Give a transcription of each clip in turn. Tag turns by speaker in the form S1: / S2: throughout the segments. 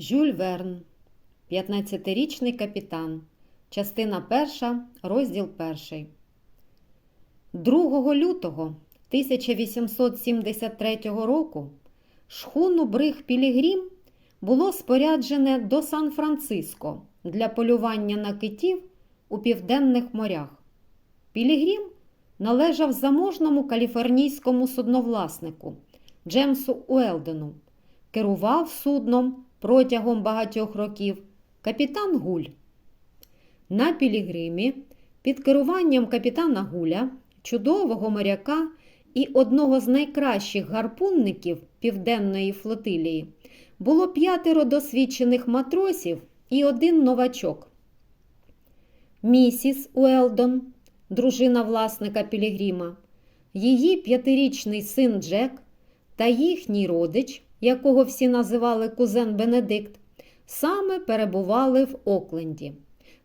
S1: Жюль Верн, 15-річний капітан, частина перша, розділ перший. 2 лютого 1873 року шхуну Бриг Пілігрім було споряджене до Сан-Франциско для полювання на китів у південних морях. Пілігрім належав заможному каліфорнійському судновласнику Джемсу Уелдену, керував судном протягом багатьох років капітан Гуль. На Пілігримі під керуванням капітана Гуля, чудового моряка і одного з найкращих гарпунників Південної флотилії, було п'ятеро досвідчених матросів і один новачок. Місіс Уелдон, дружина власника Пілігрима, її п'ятирічний син Джек та їхній родич, якого всі називали кузен Бенедикт, саме перебували в Окленді.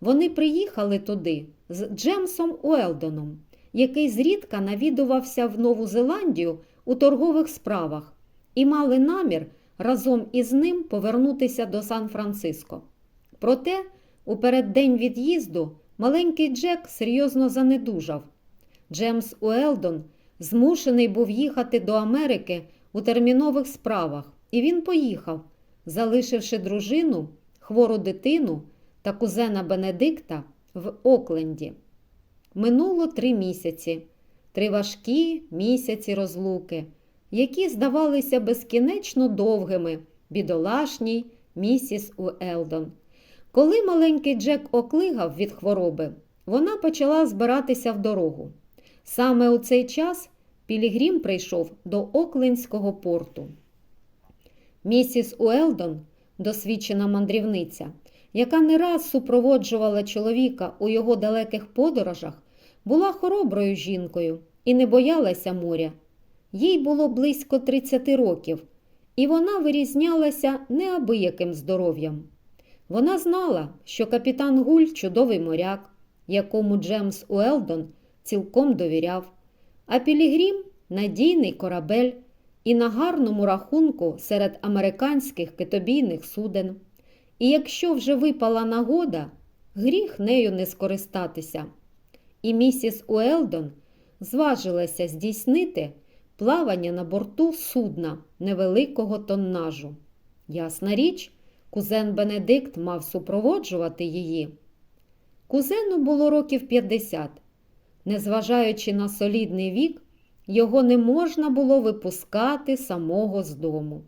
S1: Вони приїхали туди з Джемсом Уелдоном, який зрідка навідувався в Нову Зеландію у торгових справах, і мали намір разом із ним повернутися до Сан-Франциско. Проте, у переддень від'їзду, маленький Джек серйозно занедужав. Джемс Уелдон змушений був їхати до Америки у термінових справах, і він поїхав, залишивши дружину, хвору дитину та кузена Бенедикта в Окленді. Минуло три місяці, три важкі місяці розлуки, які здавалися безкінечно довгими бідолашній місіс Уелдон. Коли маленький Джек оклигав від хвороби, вона почала збиратися в дорогу. Саме у цей час Пілігрім прийшов до Оклендського порту. Місіс Уелдон, досвідчена мандрівниця, яка не раз супроводжувала чоловіка у його далеких подорожах, була хороброю жінкою і не боялася моря. Їй було близько 30 років, і вона вирізнялася неабияким здоров'ям. Вона знала, що капітан Гуль чудовий моряк, якому Джемс Уелдон цілком довіряв, а Пілігрім надійний корабель і на гарному рахунку серед американських китобійних суден. І якщо вже випала нагода, гріх нею не скористатися. І місіс Уелдон зважилася здійснити плавання на борту судна невеликого тоннажу. Ясна річ, кузен Бенедикт мав супроводжувати її. Кузену було років 50. Незважаючи на солідний вік, його не можна було випускати самого з дому.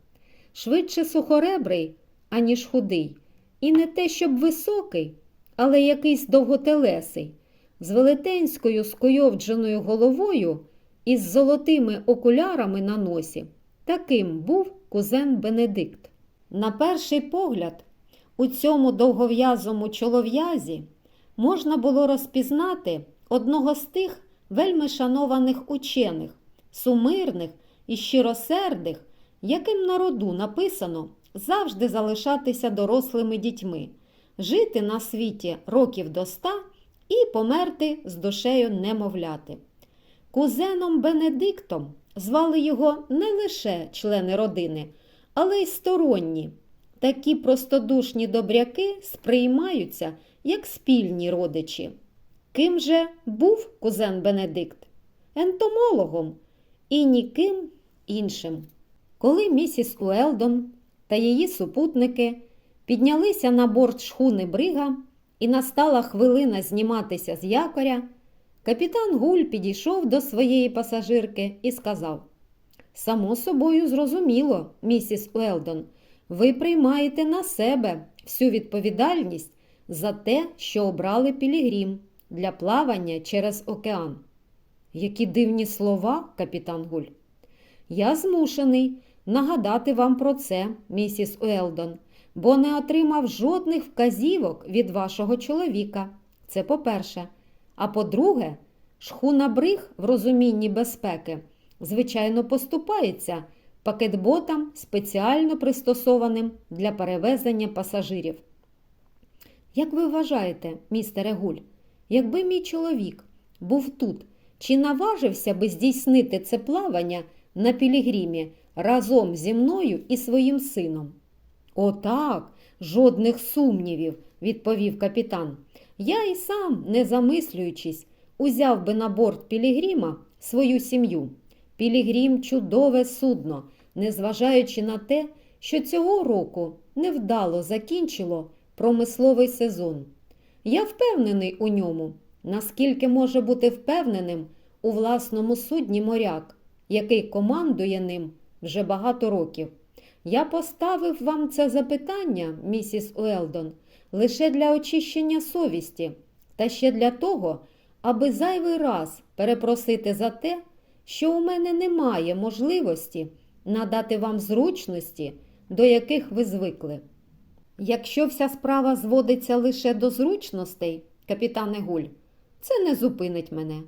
S1: Швидше сухоребрий, аніж худий, і не те, щоб високий, але якийсь довготелесий, з велетенською скойовдженою головою і з золотими окулярами на носі. Таким був кузен Бенедикт. На перший погляд, у цьому довгов'язому чолов'язі можна було розпізнати одного з тих вельми шанованих учених, сумирних і щиросердих, яким на роду написано завжди залишатися дорослими дітьми, жити на світі років до ста і померти з душею немовляти. Кузеном Бенедиктом звали його не лише члени родини, але й сторонні. Такі простодушні добряки сприймаються як спільні родичі. Ким же був кузен Бенедикт? Ентомологом і ніким іншим. Коли місіс Уелдон та її супутники піднялися на борт шхуни Брига і настала хвилина зніматися з якоря, капітан Гуль підійшов до своєї пасажирки і сказав: Само собою зрозуміло, місіс Уелдон, ви приймаєте на себе всю відповідальність за те, що обрали Пілігрім для плавання через океан. Які дивні слова, капітан Гуль. Я змушений нагадати вам про це, місіс Уелдон, бо не отримав жодних вказівок від вашого чоловіка. Це по-перше. А по-друге, шхуна бриг в розумінні безпеки, звичайно, поступається пакетботам, спеціально пристосованим для перевезення пасажирів. Як ви вважаєте, містере Гуль, якби мій чоловік був тут, чи наважився би здійснити це плавання на Пілігримі разом зі мною і своїм сином? О, так, жодних сумнівів, відповів капітан. Я і сам, не замислюючись, узяв би на борт Пілігрима свою сім'ю. Пілігрім чудове судно, незважаючи на те, що цього року невдало закінчило промисловий сезон. Я впевнений у ньому, наскільки може бути впевненим у власному судні моряк, який командує ним вже багато років. Я поставив вам це запитання, місіс Уелдон, лише для очищення совісті, та ще для того, аби зайвий раз перепросити за те, що у мене немає можливості надати вам зручності, до яких ви звикли. Якщо вся справа зводиться лише до зручностей, капітане Гуль, це не зупинить мене.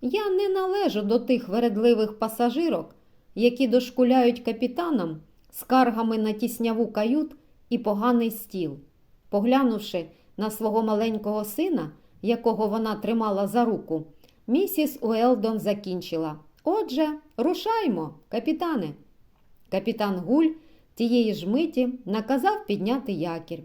S1: Я не належу до тих вередливих пасажирок, які дошкуляють капітанам скаргами на тісняву кают і поганий стіл. Поглянувши на свого маленького сина, якого вона тримала за руку, місіс Уелдон закінчила. Отже, рушаймо, капітане. Капітан Гуль тієї ж миті наказав підняти якір.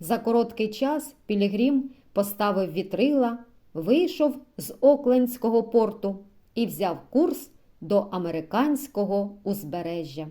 S1: За короткий час Пілігрім поставив вітрила, вийшов з Оклендського порту і взяв курс до американського узбережжя.